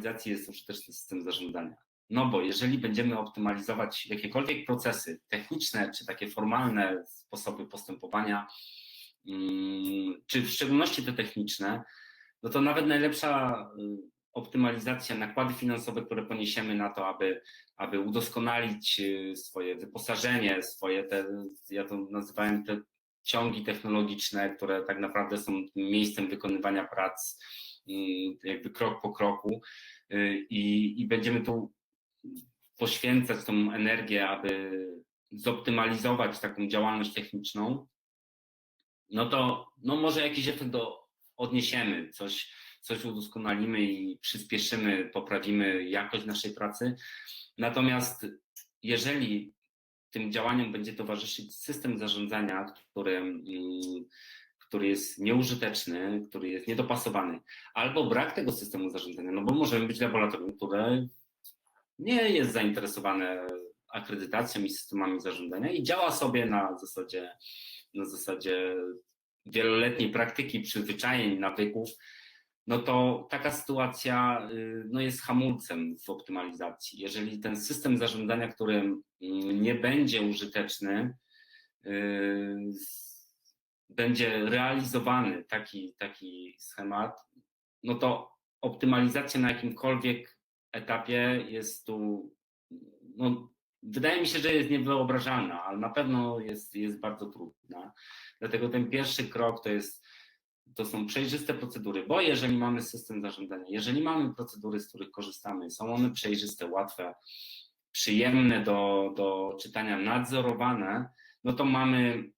optymalizacji jest użyteczny system zarządzania? No bo jeżeli będziemy optymalizować jakiekolwiek procesy techniczne czy takie formalne sposoby postępowania, mm, czy w szczególności te techniczne, no to nawet najlepsza y, optymalizacja, nakłady finansowe, które poniesiemy na to, aby, aby udoskonalić y, swoje wyposażenie, swoje te, ja to nazywałem te ciągi technologiczne, które tak naprawdę są miejscem wykonywania prac, jakby krok po kroku i, i będziemy tu poświęcać tą energię, aby zoptymalizować taką działalność techniczną, no to no może jakiś efekt do, odniesiemy, coś, coś udoskonalimy i przyspieszymy, poprawimy jakość naszej pracy. Natomiast jeżeli tym działaniom będzie towarzyszyć system zarządzania, który, mm, który jest nieużyteczny, który jest niedopasowany, albo brak tego systemu zarządzania, no bo możemy być laboratorium, które nie jest zainteresowane akredytacją i systemami zarządzania i działa sobie na zasadzie, na zasadzie wieloletniej praktyki, przyzwyczajeń, nawyków, no to taka sytuacja y, no jest hamulcem w optymalizacji. Jeżeli ten system zarządzania, który mm, nie będzie użyteczny, y, będzie realizowany taki, taki schemat, no to optymalizacja na jakimkolwiek etapie jest tu, no, wydaje mi się, że jest niewyobrażalna, ale na pewno jest, jest bardzo trudna. Dlatego ten pierwszy krok to jest to są przejrzyste procedury, bo jeżeli mamy system zarządzania, jeżeli mamy procedury, z których korzystamy, są one przejrzyste, łatwe, przyjemne do, do czytania, nadzorowane, no to mamy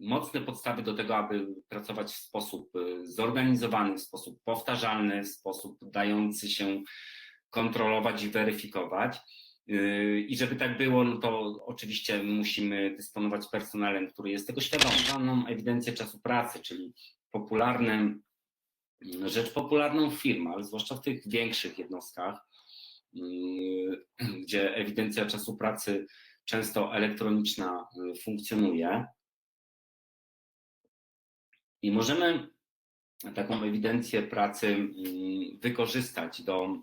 mocne podstawy do tego, aby pracować w sposób y, zorganizowany, w sposób powtarzalny, w sposób dający się kontrolować i weryfikować. I żeby tak było, no to oczywiście musimy dysponować personelem, który jest tego świadomy. Daną ewidencję czasu pracy, czyli popularnym, rzecz popularną w firmach, zwłaszcza w tych większych jednostkach, gdzie ewidencja czasu pracy często elektroniczna yy, funkcjonuje. I możemy taką ewidencję pracy yy, wykorzystać do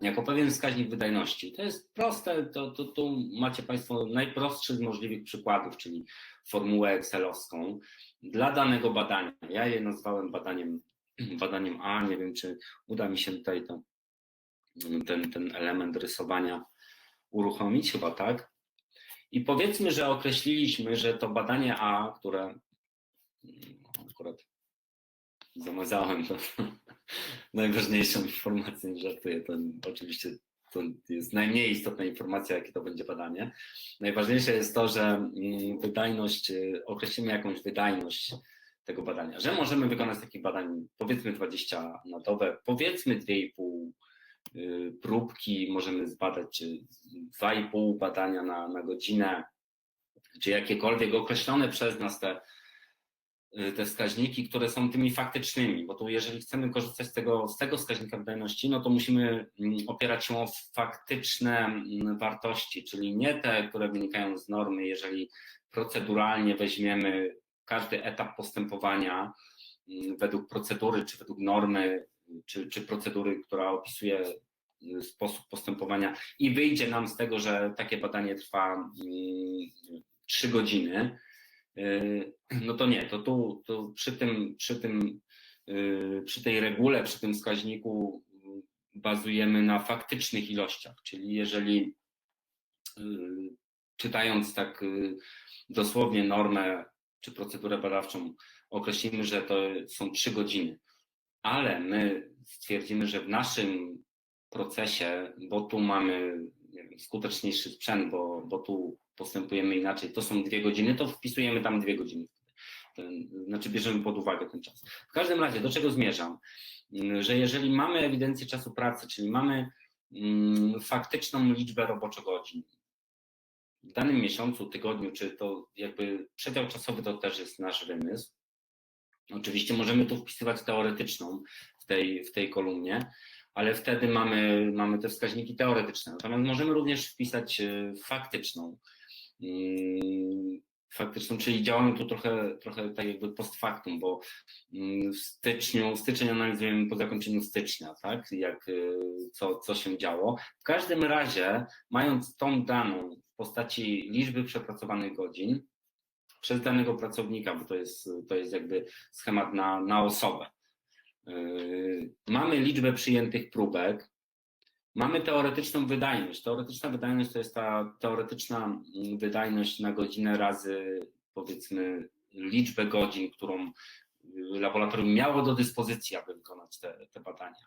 jako pewien wskaźnik wydajności. To jest proste, to, to, tu macie Państwo najprostszy z możliwych przykładów, czyli formułę Excelowską dla danego badania. Ja je nazwałem badaniem, badaniem A, nie wiem czy uda mi się tutaj to, ten, ten element rysowania uruchomić, chyba tak. I powiedzmy, że określiliśmy, że to badanie A, które akurat zamazałem to najważniejszą informacją, żartuję, to oczywiście to jest najmniej istotna informacja, jakie to będzie badanie. Najważniejsze jest to, że mm, wydajność, y, określimy jakąś wydajność tego badania, że możemy wykonać takich badań powiedzmy 20 na dobę, powiedzmy 2,5 y, próbki, możemy zbadać 2,5 badania na, na godzinę, czy jakiekolwiek określone przez nas te Y, te wskaźniki, które są tymi faktycznymi, bo tu jeżeli chcemy korzystać z tego, z tego wskaźnika wydajności, no to musimy mm, opierać się o faktyczne mm, wartości, czyli nie te, które wynikają z normy, jeżeli proceduralnie weźmiemy każdy etap postępowania mm, według procedury, czy według normy, czy, czy procedury, która opisuje sposób postępowania i wyjdzie nam z tego, że takie badanie trwa 3 godziny, Yy, no to nie, to tu to przy tym, przy tym, yy, przy tej regule, przy tym wskaźniku bazujemy na faktycznych ilościach, czyli jeżeli yy, czytając tak dosłownie normę czy procedurę badawczą określimy, że to są trzy godziny, ale my stwierdzimy, że w naszym procesie, bo tu mamy wiem, skuteczniejszy sprzęt, bo, bo tu postępujemy inaczej, to są dwie godziny, to wpisujemy tam dwie godziny. Ten, znaczy bierzemy pod uwagę ten czas. W każdym razie, do czego zmierzam? Że jeżeli mamy ewidencję czasu pracy, czyli mamy mm, faktyczną liczbę roboczogodzin w danym miesiącu, tygodniu, czy to jakby przedział czasowy to też jest nasz wymysł. Oczywiście możemy tu wpisywać teoretyczną w tej, w tej kolumnie, ale wtedy mamy, mamy te wskaźniki teoretyczne. Natomiast możemy również wpisać e, faktyczną. Mm, faktyczną, czyli działamy tu trochę, trochę tak jakby post factum, bo mm, w styczniu, styczeń analizujemy po zakończeniu stycznia, tak, jak, y, co, co się działo. W każdym razie, mając tą daną w postaci liczby przepracowanych godzin przez danego pracownika, bo to jest, to jest jakby schemat na, na osobę, mamy liczbę przyjętych próbek, mamy teoretyczną wydajność. Teoretyczna wydajność to jest ta teoretyczna mm, wydajność na godzinę razy powiedzmy liczbę godzin, którą laboratorium miało do dyspozycji, aby wykonać te, te badania.